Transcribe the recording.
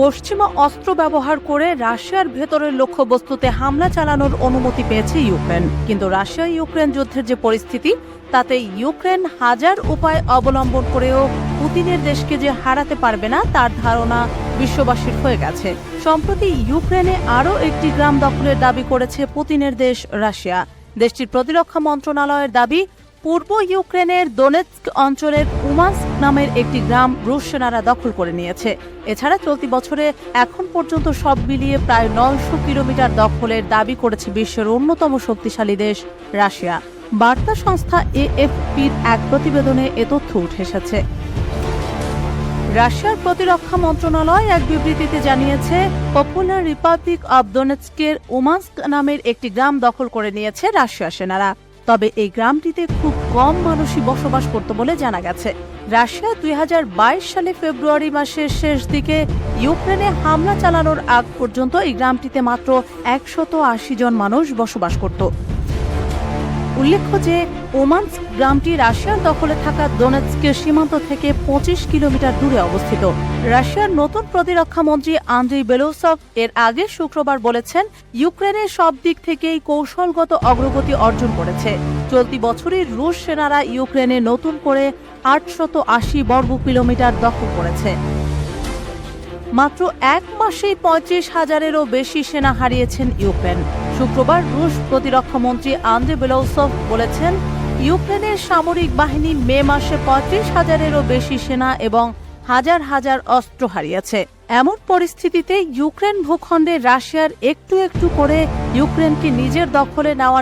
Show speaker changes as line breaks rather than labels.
পশ্চিমা অস্ত্র ব্যবহার করে রাশিয়ার ভেতরের লক্ষ্যবস্তুতে হামলা চালানোর অনুমতি পেয়েছে ইউক্রেন। কিন্তু রাশিয়া ইউক্রেন যুদ্ধের যে পরিস্থিতি, তাতে ইউক্রেন হাজার উপায় অবলম্বন করেও পুতিনের দেশকে যে হারাতে পারবে না, তার ধারণা বিশ্ববাসীর হয়ে গেছে। সম্প্রতি ইউক্রেনে আরও একটি গ্রাম দখলের দাবি করেছে পুতিনের দেশ রাশিয়া। দেশটির প্রতিরক্ষা মন্ত্রণালয়ের দাবি পূর্ব ইউক্রেনের দোনেৎস্ক অঞ্চলের উমাস্ক নামের একটি গ্রাম রুশ সেনারা দখল করে নিয়েছে। এছাড়া চলতি বছরে এখন পর্যন্ত সব মিলিয়ে প্রায় নয়শো কিলোমিটার দখলের দাবি করেছে বিশ্বের অন্যতম শক্তিশালী দেশ রাশিয়া। বার্তা সংস্থা এএফপির এক প্রতিবেদনে এ তথ্য উঠে এসেছে। রাশিয়ার প্রতিরক্ষা মন্ত্রণালয় এক বিবৃতিতে জানিয়েছে, পপুলার রিপাবলিক অব ডোনেটস্কের উমাস্ক নামের একটি গ্রাম দখল করে নিয়েছে রাশিয়া সেনারা। তবে এই গ্রামটিতে খুব কম মানুষই বসবাস করত বলে জানা গেছে। রাশিয়া দুই হাজার বাইশ সালে ফেব্রুয়ারি মাসের শেষ দিকে ইউক্রেনে হামলা চালানোর আগ পর্যন্ত এই গ্রামটিতে মাত্র একশত আশি জন মানুষ বসবাস করত। উল্লেখ্য যে ওমান্স গ্রামটি রাশিয়ার দখলে থাকা দোনেৎস্কের সীমান্ত থেকে পঁচিশ কিলোমিটার দূরে অবস্থিত। রাশিয়ার নতুন প্রতিরক্ষা মন্ত্রী আন্দ্রি বেলোসভ এর আগে শুক্রবার বলেছেন, ইউক্রেনের সব দিক থেকেই কৌশলগত অগ্রগতি অর্জন করেছে। চলতি বছরের রুশ সেনারা ইউক্রেনে নতুন করে আটশত আশি বর্গ কিলোমিটার দখল করেছে। মাত্র এক মাসেই পঁয়ত্রিশ হাজারেরও বেশি সেনা হারিয়েছেন ইউক্রেন। শুক্রবার রুশ প্রতিরক্ষা মন্ত্রী আন্দ্রে বেলৌসভ বলেছেন, ইউক্রেনের সামরিক বাহিনী মে মাসে পঁয়ত্রিশ হাজারেরও বেশি সেনা এবং হাজার হাজার অস্ত্র হারিয়েছে। এমন পরিস্থিতিতে ইউক্রেন ভূখণ্ডে রাশিয়ার একটু একটু করে ইউক্রেনকে নিজের দখলে নেওয়া